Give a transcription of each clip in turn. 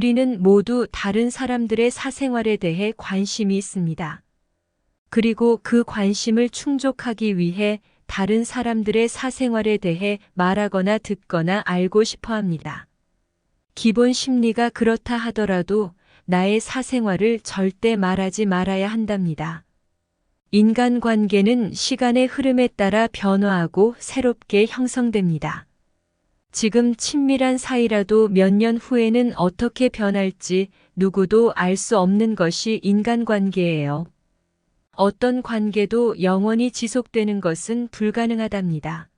우리는 모두 다른 사람들의 사생활에 대해 관심이 있습니다. 그리고 그 관심을 충족하기 위해 다른 사람들의 사생활에 대해 말하거나 듣거나 알고 싶어 합니다. 기본 심리가 그렇다 하더라도 나의 사생활을 절대 말하지 말아야 한답니다. 인간 관계는 시간의 흐름에 따라 변화하고 새롭게 형성됩니다. 지금 친밀한 사이라도 몇 년 후에는 어떻게 변할지 누구도 알 수 없는 것이 인간관계예요. 어떤 관계도 영원히 지속되는 것은 불가능하답니다.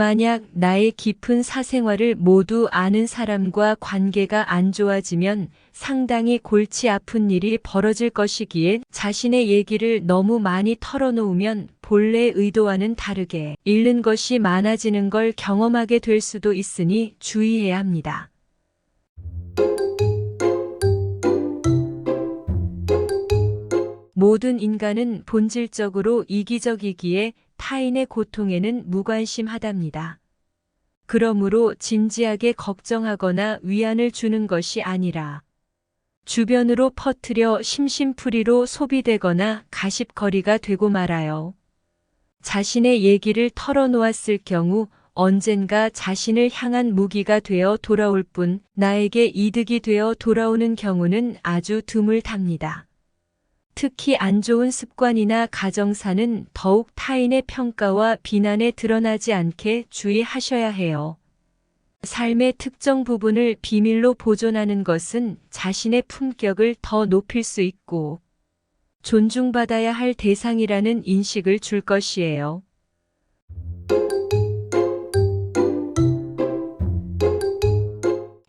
만약 나의 깊은 사생활을 모두 아는 사람과 관계가 안 좋아지면 상당히 골치 아픈 일이 벌어질 것이기에 자신의 얘기를 너무 많이 털어놓으면 본래 의도와는 다르게 잃는 것이 많아지는 걸 경험하게 될 수도 있으니 주의해야 합니다. 모든 인간은 본질적으로 이기적이기에 타인의 고통에는 무관심하답니다. 그러므로 진지하게 걱정하거나 위안을 주는 것이 아니라 주변으로 퍼뜨려 심심풀이로 소비되거나 가십거리가 되고 말아요. 자신의 얘기를 털어놓았을 경우 언젠가 자신을 향한 무기가 되어 돌아올 뿐 나에게 이득이 되어 돌아오는 경우는 아주 드물답니다. 특히 안 좋은 습관이나 가정사는 더욱 타인의 평가와 비난에 드러나지 않게 주의하셔야 해요. 삶의 특정 부분을 비밀로 보존하는 것은 자신의 품격을 더 높일 수 있고 존중받아야 할 대상이라는 인식을 줄 것이에요.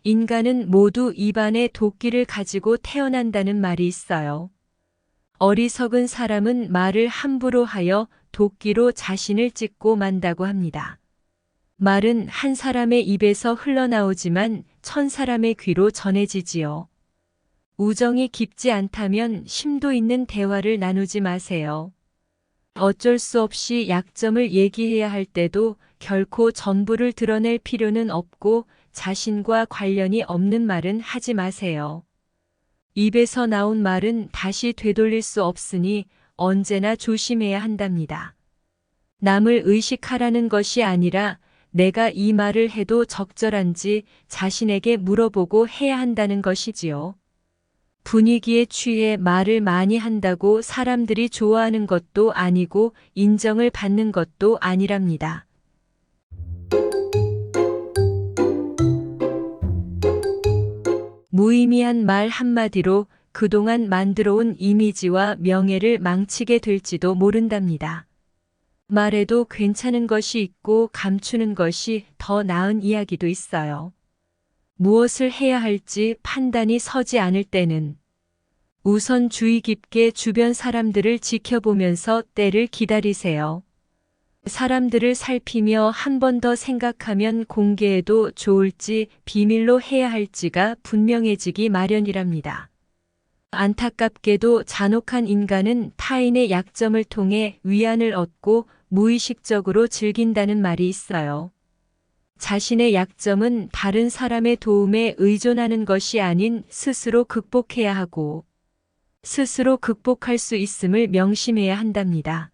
인간은 모두 입안에 도끼를 가지고 태어난다는 말이 있어요. 어리석은 사람은 말을 함부로 하여 도끼로 자신을 찢고 만다고 합니다. 말은 한 사람의 입에서 흘러나오지만 천 사람의 귀로 전해지지요. 우정이 깊지 않다면 심도 있는 대화를 나누지 마세요. 어쩔 수 없이 약점을 얘기해야 할 때도 결코 전부를 드러낼 필요는 없고 자신과 관련이 없는 말은 하지 마세요. 입에서 나온 말은 다시 되돌릴 수 없으니 언제나 조심해야 한답니다. 남을 의식하라는 것이 아니라 내가 이 말을 해도 적절한지 자신에게 물어보고 해야 한다는 것이지요. 분위기에 취해 말을 많이 한다고 사람들이 좋아하는 것도 아니고 인정을 받는 것도 아니랍니다. 무의미한 말 한마디로 그동안 만들어온 이미지와 명예를 망치게 될지도 모른답니다. 말해도 괜찮은 것이 있고 감추는 것이 더 나은 이야기도 있어요. 무엇을 해야 할지 판단이 서지 않을 때는 우선 주의 깊게 주변 사람들을 지켜보면서 때를 기다리세요. 사람들을 살피며 한 번 더 생각하면 공개해도 좋을지 비밀로 해야 할지가 분명해지기 마련이랍니다. 안타깝게도 잔혹한 인간은 타인의 약점을 통해 위안을 얻고 무의식적으로 즐긴다는 말이 있어요. 자신의 약점은 다른 사람의 도움에 의존하는 것이 아닌 스스로 극복해야 하고 스스로 극복할 수 있음을 명심해야 한답니다.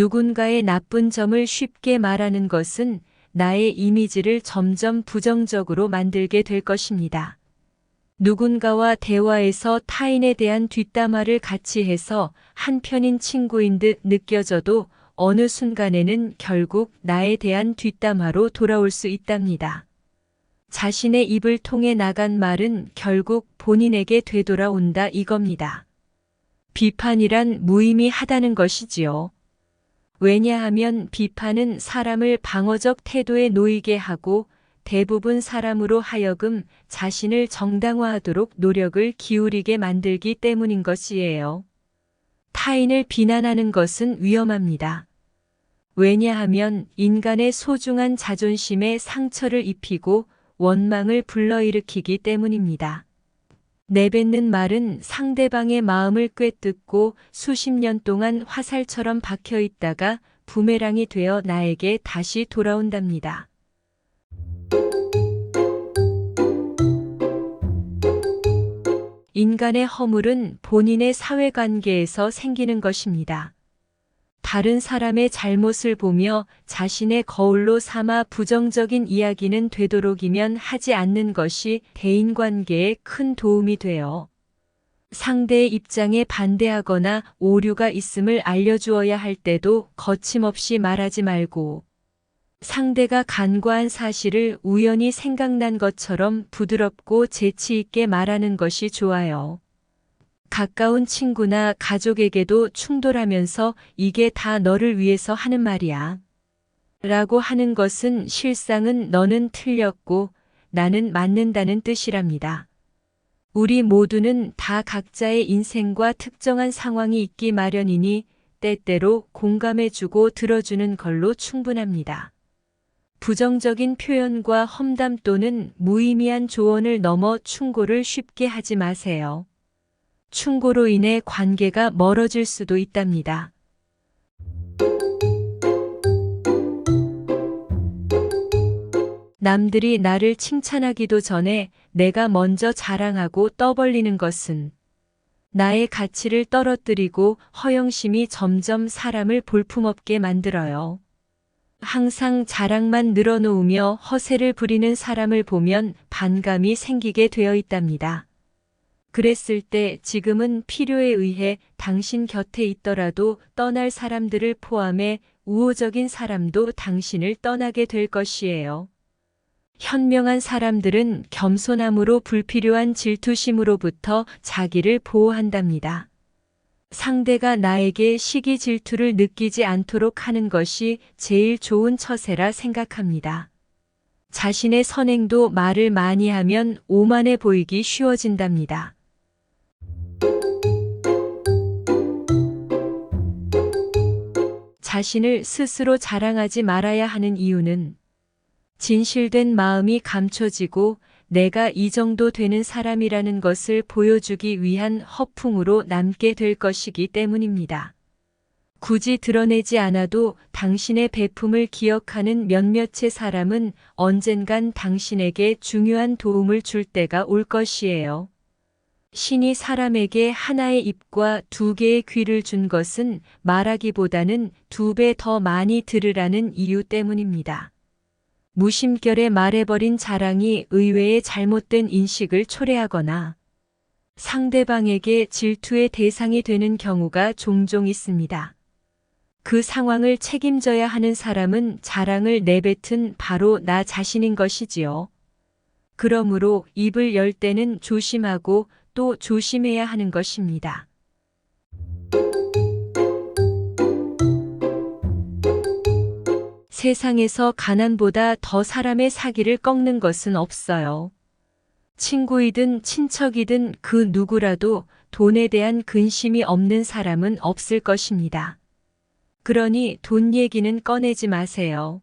누군가의 나쁜 점을 쉽게 말하는 것은 나의 이미지를 점점 부정적으로 만들게 될 것입니다. 누군가와 대화에서 타인에 대한 뒷담화를 같이 해서 한편인 친구인 듯 느껴져도 어느 순간에는 결국 나에 대한 뒷담화로 돌아올 수 있답니다. 자신의 입을 통해 나간 말은 결국 본인에게 되돌아온다 이겁니다. 비판이란 무의미하다는 것이지요. 왜냐하면 비판은 사람을 방어적 태도에 놓이게 하고 대부분 사람으로 하여금 자신을 정당화하도록 노력을 기울이게 만들기 때문인 것이에요. 타인을 비난하는 것은 위험합니다. 왜냐하면 인간의 소중한 자존심에 상처를 입히고 원망을 불러일으키기 때문입니다. 내뱉는 말은 상대방의 마음을 꿰뜯고 수십 년 동안 화살처럼 박혀 있다가 부메랑이 되어 나에게 다시 돌아온답니다. 인간의 허물은 본인의 사회관계에서 생기는 것입니다. 다른 사람의 잘못을 보며 자신의 거울로 삼아 부정적인 이야기는 되도록이면 하지 않는 것이 대인관계에 큰 도움이 돼요. 상대의 입장에 반대하거나 오류가 있음을 알려주어야 할 때도 거침없이 말하지 말고 상대가 간과한 사실을 우연히 생각난 것처럼 부드럽고 재치 있게 말하는 것이 좋아요. 가까운 친구나 가족에게도 충돌하면서 이게 다 너를 위해서 하는 말이야. 라고 하는 것은 실상은 너는 틀렸고 나는 맞는다는 뜻이랍니다. 우리 모두는 다 각자의 인생과 특정한 상황이 있기 마련이니 때때로 공감해주고 들어주는 걸로 충분합니다. 부정적인 표현과 험담 또는 무의미한 조언을 넘어 충고를 쉽게 하지 마세요. 충고로 인해 관계가 멀어질 수도 있답니다. 남들이 나를 칭찬하기도 전에 내가 먼저 자랑하고 떠벌리는 것은 나의 가치를 떨어뜨리고 허영심이 점점 사람을 볼품없게 만들어요. 항상 자랑만 늘어놓으며 허세를 부리는 사람을 보면 반감이 생기게 되어 있답니다. 그랬을 때 지금은 필요에 의해 당신 곁에 있더라도 떠날 사람들을 포함해 우호적인 사람도 당신을 떠나게 될 것이에요. 현명한 사람들은 겸손함으로 불필요한 질투심으로부터 자기를 보호한답니다. 상대가 나에게 시기 질투를 느끼지 않도록 하는 것이 제일 좋은 처세라 생각합니다. 자신의 선행도 말을 많이 하면 오만해 보이기 쉬워진답니다. 자신을 스스로 자랑하지 말아야 하는 이유는 진실된 마음이 감춰지고 내가 이 정도 되는 사람이라는 것을 보여주기 위한 허풍으로 남게 될 것이기 때문입니다. 굳이 드러내지 않아도 당신의 배품을 기억하는 몇몇의 사람은 언젠간 당신에게 중요한 도움을 줄 때가 올 것이에요. 신이 사람에게 하나의 입과 두 개의 귀를 준 것은 말하기보다는 두 배 더 많이 들으라는 이유 때문입니다. 무심결에 말해버린 자랑이 의외의 잘못된 인식을 초래하거나 상대방에게 질투의 대상이 되는 경우가 종종 있습니다. 그 상황을 책임져야 하는 사람은 자랑을 내뱉은 바로 나 자신인 것이지요. 그러므로 입을 열 때는 조심하고 또 조심해야 하는 것입니다. 세상에서 가난보다 더 사람의 사기를 꺾는 것은 없어요. 친구이든 친척이든 그 누구라도 돈에 대한 근심이 없는 사람은 없을 것입니다. 그러니 돈 얘기는 꺼내지 마세요.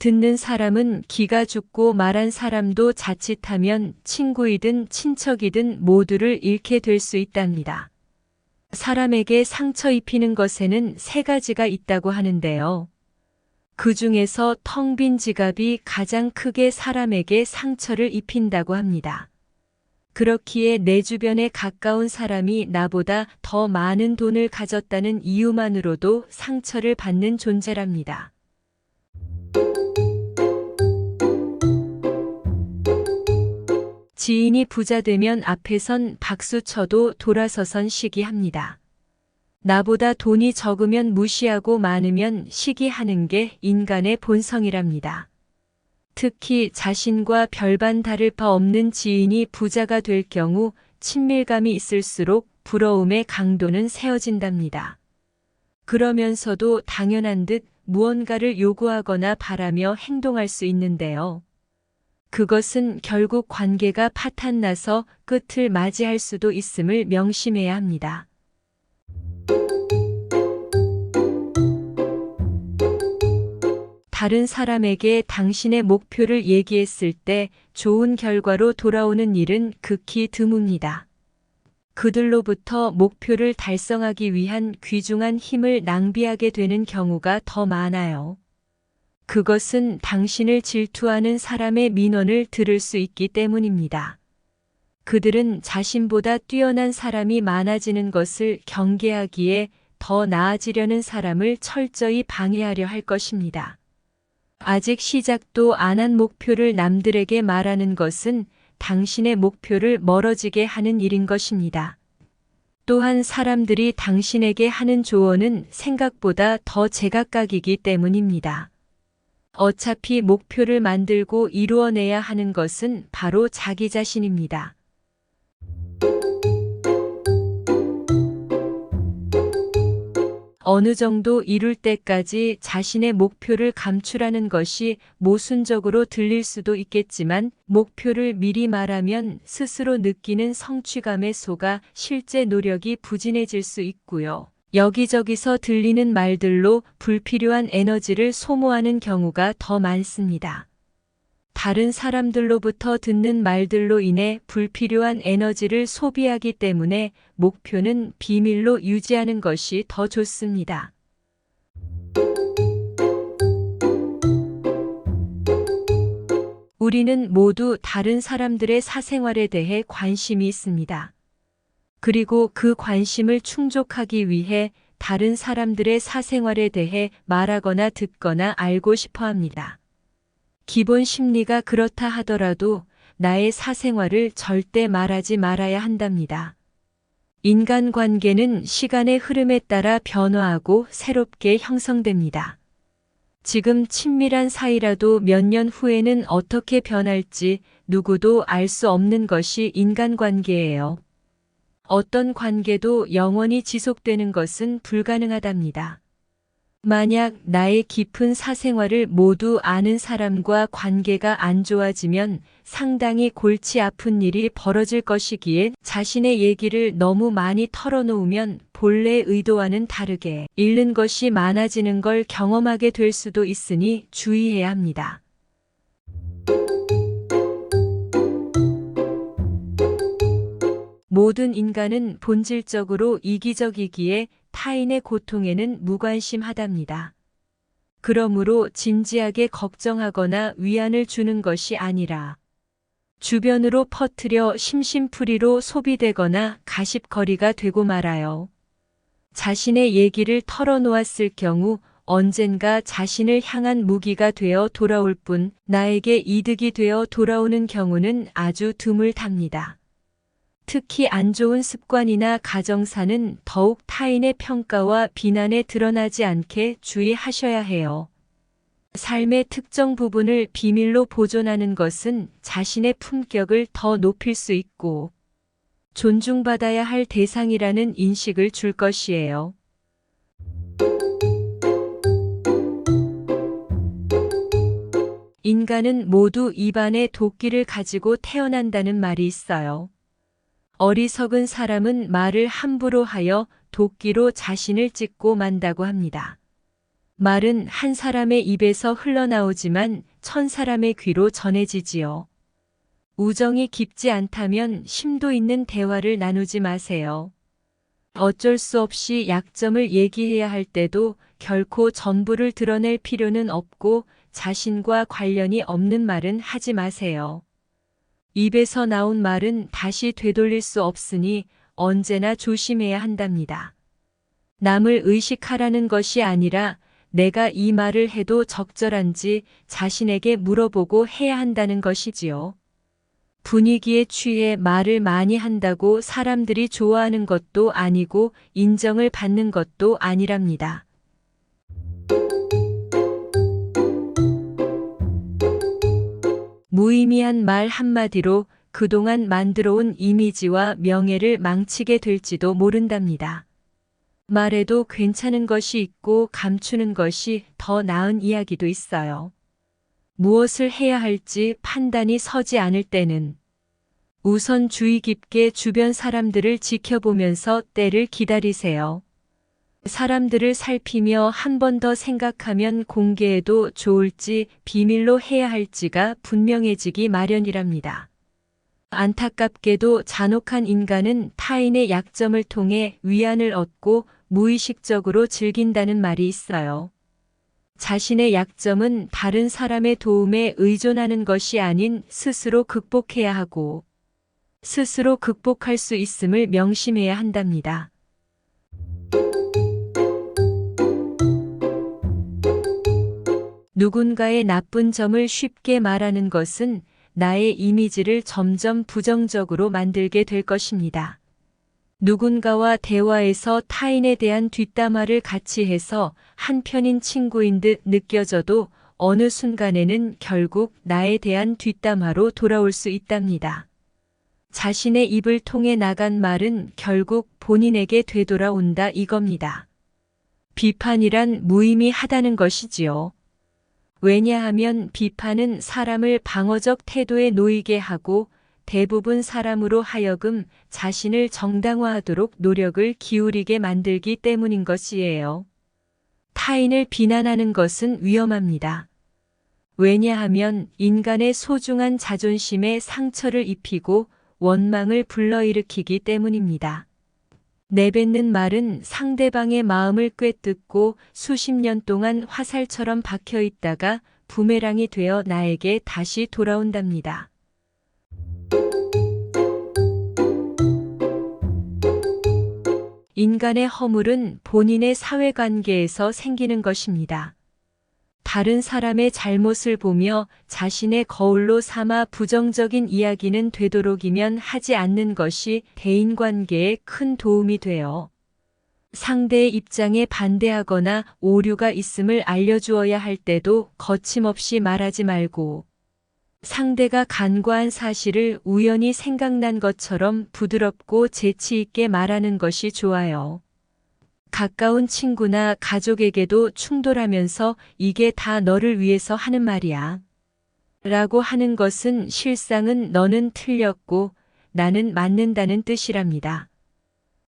듣는 사람은 기가 죽고 말한 사람도 자칫하면 친구이든 친척이든 모두를 잃게 될 수 있답니다. 사람에게 상처 입히는 것에는 세 가지가 있다고 하는데요. 그 중에서 텅 빈 지갑이 가장 크게 사람에게 상처를 입힌다고 합니다. 그렇기에 내 주변에 가까운 사람이 나보다 더 많은 돈을 가졌다는 이유만으로도 상처를 받는 존재랍니다. 지인이 부자 되면 앞에선 박수 쳐도 돌아서선 시기합니다. 나보다 돈이 적으면 무시하고 많으면 시기하는 게 인간의 본성이랍니다. 특히 자신과 별반 다를 바 없는 지인이 부자가 될 경우 친밀감이 있을수록 부러움의 강도는 세어진답니다. 그러면서도 당연한 듯 무언가를 요구하거나 바라며 행동할 수 있는데요. 그것은 결국 관계가 파탄나서 끝을 맞이할 수도 있음을 명심해야 합니다. 다른 사람에게 당신의 목표를 얘기했을 때 좋은 결과로 돌아오는 일은 극히 드뭅니다. 그들로부터 목표를 달성하기 위한 귀중한 힘을 낭비하게 되는 경우가 더 많아요. 그것은 당신을 질투하는 사람의 민원을 들을 수 있기 때문입니다. 그들은 자신보다 뛰어난 사람이 많아지는 것을 경계하기에 더 나아지려는 사람을 철저히 방해하려 할 것입니다. 아직 시작도 안 한 목표를 남들에게 말하는 것은 당신의 목표를 멀어지게 하는 일인 것입니다. 또한 사람들이 당신에게 하는 조언은 생각보다 더 제각각이기 때문입니다. 어차피 목표를 만들고 이루어내야 하는 것은 바로 자기 자신입니다. 어느 정도 이룰 때까지 자신의 목표를 감출하는 것이 모순적으로 들릴 수도 있겠지만 목표를 미리 말하면 스스로 느끼는 성취감에 속아 실제 노력이 부진해질 수 있고요. 여기저기서 들리는 말들로 불필요한 에너지를 소모하는 경우가 더 많습니다. 다른 사람들로부터 듣는 말들로 인해 불필요한 에너지를 소비하기 때문에 목표는 비밀로 유지하는 것이 더 좋습니다. 우리는 모두 다른 사람들의 사생활에 대해 관심이 있습니다. 그리고 그 관심을 충족하기 위해 다른 사람들의 사생활에 대해 말하거나 듣거나 알고 싶어 합니다. 기본 심리가 그렇다 하더라도 나의 사생활을 절대 말하지 말아야 한답니다. 인간 관계는 시간의 흐름에 따라 변화하고 새롭게 형성됩니다. 지금 친밀한 사이라도 몇 년 후에는 어떻게 변할지 누구도 알 수 없는 것이 인간 관계예요. 어떤 관계도 영원히 지속되는 것은 불가능하답니다. 만약 나의 깊은 사생활을 모두 아는 사람과 관계가 안 좋아지면 상당히 골치 아픈 일이 벌어질 것이기에 자신의 얘기를 너무 많이 털어놓으면 본래 의도와는 다르게 잃는 것이 많아지는 걸 경험하게 될 수도 있으니 주의해야 합니다. 모든 인간은 본질적으로 이기적이기에 타인의 고통에는 무관심하답니다. 그러므로 진지하게 걱정하거나 위안을 주는 것이 아니라 주변으로 퍼뜨려 심심풀이로 소비되거나 가십거리가 되고 말아요. 자신의 얘기를 털어놓았을 경우 언젠가 자신을 향한 무기가 되어 돌아올 뿐 나에게 이득이 되어 돌아오는 경우는 아주 드물답니다. 특히 안 좋은 습관이나 가정사는 더욱 타인의 평가와 비난에 드러나지 않게 주의하셔야 해요. 삶의 특정 부분을 비밀로 보존하는 것은 자신의 품격을 더 높일 수 있고 존중받아야 할 대상이라는 인식을 줄 것이에요. 인간은 모두 입안에 도끼를 가지고 태어난다는 말이 있어요. 어리석은 사람은 말을 함부로 하여 도끼로 자신을 찢고 만다고 합니다. 말은 한 사람의 입에서 흘러나오지만 천 사람의 귀로 전해지지요. 우정이 깊지 않다면 심도 있는 대화를 나누지 마세요. 어쩔 수 없이 약점을 얘기해야 할 때도 결코 전부를 드러낼 필요는 없고 자신과 관련이 없는 말은 하지 마세요. 입에서 나온 말은 다시 되돌릴 수 없으니 언제나 조심해야 한답니다. 남을 의식하라는 것이 아니라 내가 이 말을 해도 적절한지 자신에게 물어보고 해야 한다는 것이지요. 분위기에 취해 말을 많이 한다고 사람들이 좋아하는 것도 아니고 인정을 받는 것도 아니랍니다. 무의미한 말 한마디로 그동안 만들어온 이미지와 명예를 망치게 될지도 모른답니다. 말에도 괜찮은 것이 있고 감추는 것이 더 나은 이야기도 있어요. 무엇을 해야 할지 판단이 서지 않을 때는 우선 주의 깊게 주변 사람들을 지켜보면서 때를 기다리세요. 사람들을 살피며 한 번 더 생각하면 공개해도 좋을지 비밀로 해야 할지가 분명해지기 마련이랍니다. 안타깝게도 잔혹한 인간은 타인의 약점을 통해 위안을 얻고 무의식적으로 즐긴다는 말이 있어요. 자신의 약점은 다른 사람의 도움에 의존하는 것이 아닌 스스로 극복해야 하고 스스로 극복할 수 있음을 명심해야 한답니다. 누군가의 나쁜 점을 쉽게 말하는 것은 나의 이미지를 점점 부정적으로 만들게 될 것입니다. 누군가와 대화에서 타인에 대한 뒷담화를 같이 해서 한편인 친구인 듯 느껴져도 어느 순간에는 결국 나에 대한 뒷담화로 돌아올 수 있답니다. 자신의 입을 통해 나간 말은 결국 본인에게 되돌아온다 이겁니다. 비판이란 무의미하다는 것이지요. 왜냐하면 비판은 사람을 방어적 태도에 놓이게 하고 대부분 사람으로 하여금 자신을 정당화하도록 노력을 기울이게 만들기 때문인 것이에요. 타인을 비난하는 것은 위험합니다. 왜냐하면 인간의 소중한 자존심에 상처를 입히고 원망을 불러일으키기 때문입니다. 내뱉는 말은 상대방의 마음을 꿰뜯고 수십 년 동안 화살처럼 박혀 있다가 부메랑이 되어 나에게 다시 돌아온답니다. 인간의 허물은 본인의 사회관계에서 생기는 것입니다. 다른 사람의 잘못을 보며 자신의 거울로 삼아 부정적인 이야기는 되도록이면 하지 않는 것이 대인관계에 큰 도움이 돼요. 상대의 입장에 반대하거나 오류가 있음을 알려주어야 할 때도 거침없이 말하지 말고 상대가 간과한 사실을 우연히 생각난 것처럼 부드럽고 재치 있게 말하는 것이 좋아요. 가까운 친구나 가족에게도 충돌하면서 이게 다 너를 위해서 하는 말이야. 라고 하는 것은 실상은 너는 틀렸고 나는 맞는다는 뜻이랍니다.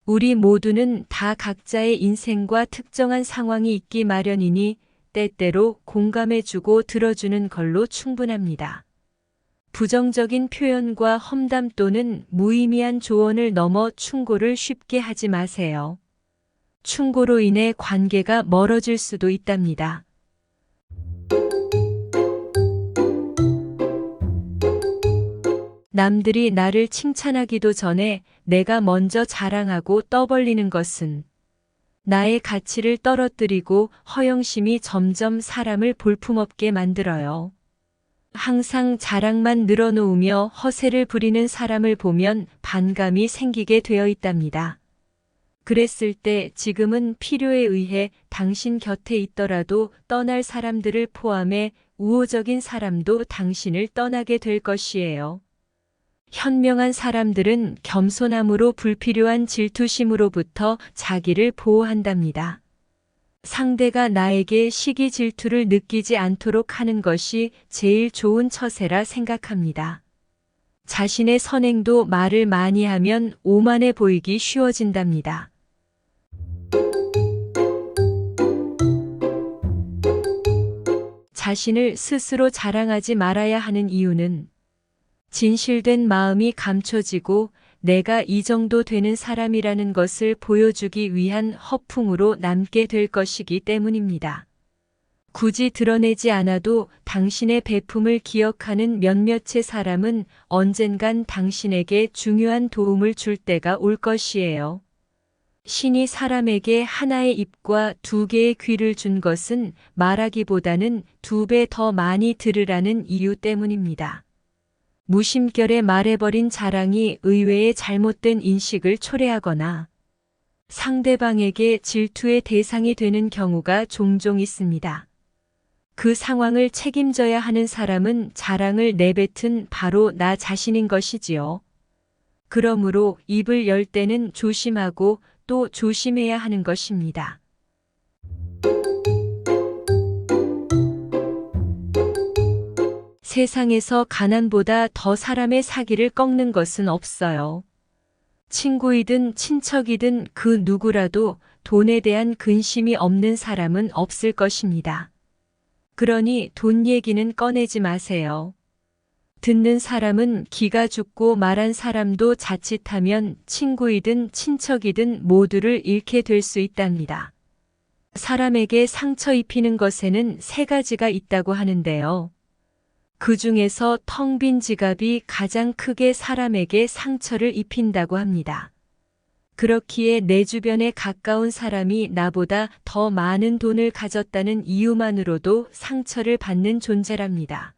우리 모두는 다 각자의 인생과 특정한 상황이 있기 마련이니 때때로 공감해주고 들어주는 걸로 충분합니다. 부정적인 표현과 험담 또는 무의미한 조언을 넘어 충고를 쉽게 하지 마세요. 충고로 인해 관계가 멀어질 수도 있답니다. 남들이 나를 칭찬하기도 전에 내가 먼저 자랑하고 떠벌리는 것은 나의 가치를 떨어뜨리고 허영심이 점점 사람을 볼품없게 만들어요. 항상 자랑만 늘어놓으며 허세를 부리는 사람을 보면 반감이 생기게 되어 있답니다. 그랬을 때 지금은 필요에 의해 당신 곁에 있더라도 떠날 사람들을 포함해 우호적인 사람도 당신을 떠나게 될 것이에요. 현명한 사람들은 겸손함으로 불필요한 질투심으로부터 자기를 보호한답니다. 상대가 나에게 시기 질투를 느끼지 않도록 하는 것이 제일 좋은 처세라 생각합니다. 자신의 선행도 말을 많이 하면 오만해 보이기 쉬워진답니다. 자신을 스스로 자랑하지 말아야 하는 이유는 진실된 마음이 감춰지고 내가 이 정도 되는 사람이라는 것을 보여주기 위한 허풍으로 남게 될 것이기 때문입니다. 굳이 드러내지 않아도 당신의 배품을 기억하는 몇몇의 사람은 언젠간 당신에게 중요한 도움을 줄 때가 올 것이에요. 신이 사람에게 하나의 입과 두 개의 귀를 준 것은 말하기보다는 두 배 더 많이 들으라는 이유 때문입니다. 무심결에 말해버린 자랑이 의외의 잘못된 인식을 초래하거나 상대방에게 질투의 대상이 되는 경우가 종종 있습니다. 그 상황을 책임져야 하는 사람은 자랑을 내뱉은 바로 나 자신인 것이지요. 그러므로 입을 열 때는 조심하고 또 조심해야 하는 것입니다. 세상에서 가난보다 더 사람의 사기를 꺾는 것은 없어요. 친구이든 친척이든 그 누구라도 돈에 대한 근심이 없는 사람은 없을 것입니다. 그러니 돈 얘기는 꺼내지 마세요. 듣는 사람은 기가 죽고 말한 사람도 자칫하면 친구이든 친척이든 모두를 잃게 될 수 있답니다. 사람에게 상처 입히는 것에는 세 가지가 있다고 하는데요. 그 중에서 텅 빈 지갑이 가장 크게 사람에게 상처를 입힌다고 합니다. 그렇기에 내 주변에 가까운 사람이 나보다 더 많은 돈을 가졌다는 이유만으로도 상처를 받는 존재랍니다.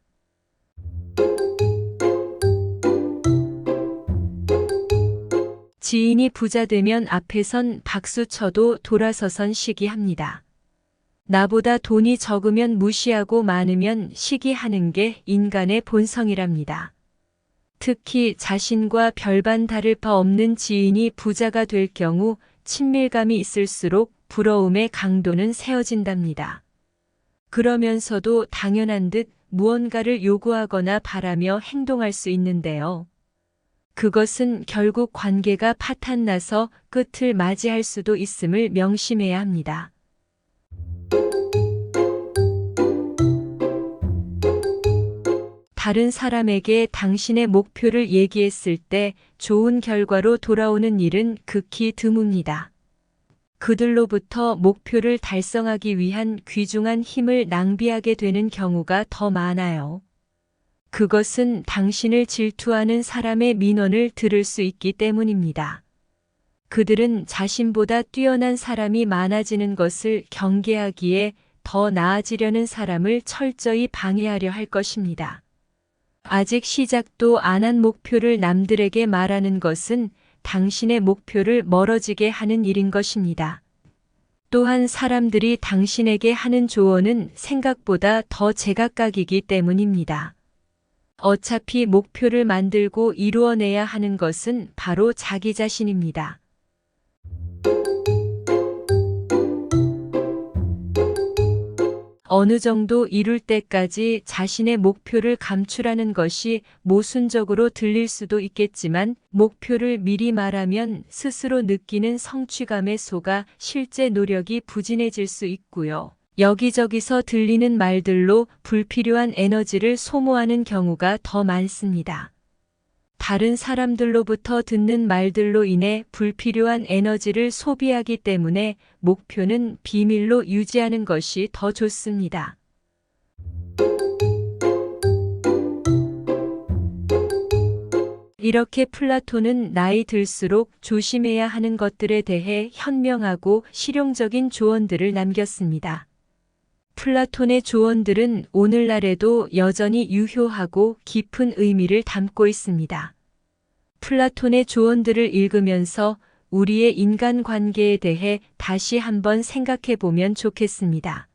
지인이 부자 되면 앞에선 박수 쳐도 돌아서선 시기합니다. 나보다 돈이 적으면 무시하고 많으면 시기하는 게 인간의 본성이랍니다. 특히 자신과 별반 다를 바 없는 지인이 부자가 될 경우 친밀감이 있을수록 부러움의 강도는 세어진답니다. 그러면서도 당연한 듯 무언가를 요구하거나 바라며 행동할 수 있는데요. 그것은 결국 관계가 파탄나서 끝을 맞이할 수도 있음을 명심해야 합니다. 다른 사람에게 당신의 목표를 얘기했을 때 좋은 결과로 돌아오는 일은 극히 드뭅니다. 그들로부터 목표를 달성하기 위한 귀중한 힘을 낭비하게 되는 경우가 더 많아요. 그것은 당신을 질투하는 사람의 민원을 들을 수 있기 때문입니다. 그들은 자신보다 뛰어난 사람이 많아지는 것을 경계하기에 더 나아지려는 사람을 철저히 방해하려 할 것입니다. 아직 시작도 안 한 목표를 남들에게 말하는 것은 당신의 목표를 멀어지게 하는 일인 것입니다. 또한 사람들이 당신에게 하는 조언은 생각보다 더 제각각이기 때문입니다. 어차피 목표를 만들고 이루어내야 하는 것은 바로 자기 자신입니다. 어느 정도 이룰 때까지 자신의 목표를 감추라는 것이 모순적으로 들릴 수도 있겠지만 목표를 미리 말하면 스스로 느끼는 성취감에 속아 실제 노력이 부진해질 수 있고요. 여기저기서 들리는 말들로 불필요한 에너지를 소모하는 경우가 더 많습니다. 다른 사람들로부터 듣는 말들로 인해 불필요한 에너지를 소비하기 때문에 목표는 비밀로 유지하는 것이 더 좋습니다. 이렇게 플라톤은 나이 들수록 조심해야 하는 것들에 대해 현명하고 실용적인 조언들을 남겼습니다. 플라톤의 조언들은 오늘날에도 여전히 유효하고 깊은 의미를 담고 있습니다. 플라톤의 조언들을 읽으면서 우리의 인간 관계에 대해 다시 한번 생각해 보면 좋겠습니다.